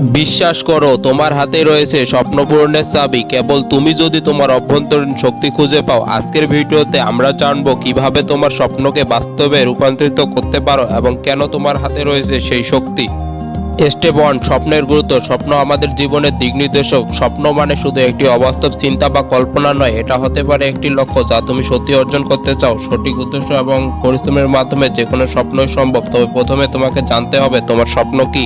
বিশ্বাস করো, তোমার হাতে রয়েছে স্বপ্ন পূরণের চাবি। কেবল তুমি যদি তোমার অভ্যন্তরীণ শক্তি খুঁজে পাও, আজকের ভিডিওতে আমরা জানব কীভাবে তোমার স্বপ্নকে বাস্তবে রূপান্তরিত করতে পারো এবং কেন তোমার হাতে রয়েছে সেই শক্তি। স্টেপ ওয়ান স্বপ্নের গুরুত্ব। স্বপ্ন আমাদের জীবনের দিক নির্দেশক। স্বপ্ন মানে শুধু একটি অবাস্তব চিন্তা বা কল্পনা নয়, এটা হতে পারে একটি লক্ষ্য যা তুমি সত্যি অর্জন করতে চাও। সঠিক উদ্দেশ্য এবং পরিশ্রমের মাধ্যমে যে কোনো স্বপ্নই সম্ভব, তবে প্রথমে তোমাকে জানতে হবে তোমার স্বপ্ন কি।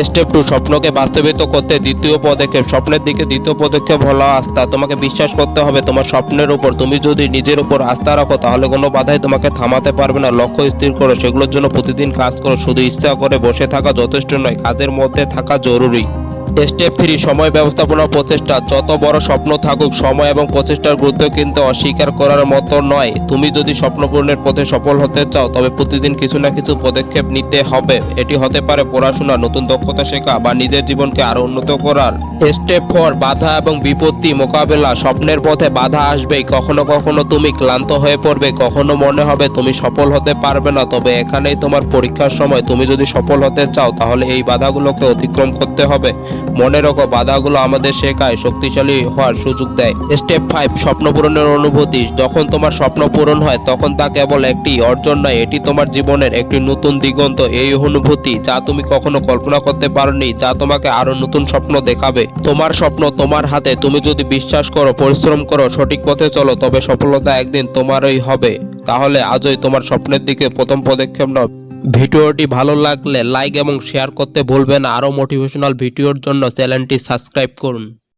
স্টেপ টু স্বপ্নকে বাস্তবিত করতে দ্বিতীয় পদক্ষেপ। স্বপ্নের দিকে দ্বিতীয় পদক্ষেপ হলো আস্থা। তোমাকে বিশ্বাস করতে হবে, তোমার স্বপ্নের উপর। তুমি যদি নিজের উপর আস্থা রাখো, তাহলে কোনো বাধাই তোমাকে থামাতে পারবে না। লক্ষ্য স্থির করো, সেগুলোর জন্য প্রতিদিন কাজ করো। শুধু ইচ্ছা করে বসে থাকা যথেষ্ট নয়, কাজের মধ্যে থাকা জরুরি। স্টেপ থ্রি, সময় ব্যবস্থাপনা প্রচেষ্টা। যত বড় স্বপ্ন থাকুক, সময় এবং প্রচেষ্টার গুরুত্ব কিন্তু অস্বীকার করার মতো নয়। তুমি যদি স্বপ্ন পূরণের পথে সফল হতে চাও, তবে প্রতিদিন কিছু না কিছু পদক্ষেপ নিতে হবে। এটি হতে পারে পড়াশোনা, নতুন দক্ষতা শেখা বা নিজের জীবনকে আরও উন্নত করার। স্টেপ ফোর, বাধা এবং বিপত্তি মোকাবেলা। স্বপ্নের পথে বাধা আসবেই। কখনো কখনো তুমি ক্লান্ত হয়ে পড়বে। কখনো মনে হবে তুমি সফল হতে পারবে না। তবে এখানেই তোমার পরীক্ষার সময়। তুমি যদি সফল হতে চাও, তাহলে এই বাধাগুলোকে অতিক্রম করতে হবে। মনে রাখো, বাধাগুলো আমাদের শেখায়, শক্তিশালী হওয়ার সুযোগ দেয়। স্টেপ ফাইভ স্বপ্ন পূরণের অনুভূতি। যখন তোমার স্বপ্ন পূরণ হয়, তখন তা কেবল একটি অর্জন নয়, এটি তোমার জীবনের একটি নতুন দিগন্ত। এই অনুভূতি, যা তুমি কখনো কল্পনা করতে পারোনি, যা তোমাকে আরও নতুন স্বপ্ন দেখাবে। তোমার স্বপ্ন তোমার হাতে, তুমি যদি বিশ্বাস করো, পরিশ্রম করো, সঠিক পথে চলো, তবে সফলতা একদিন তোমারই হবে। তাহলে আজই তোমার স্বপ্নের দিকে প্রথম পদক্ষেপ নাও। ভিডিওটি ভালো লাগলে লাইক এবং শেয়ার করতে ভুলবেন আরও মোটিভেশনাল ভিডিওর জন্য চ্যানেলটি সাবস্ক্রাইব করুন।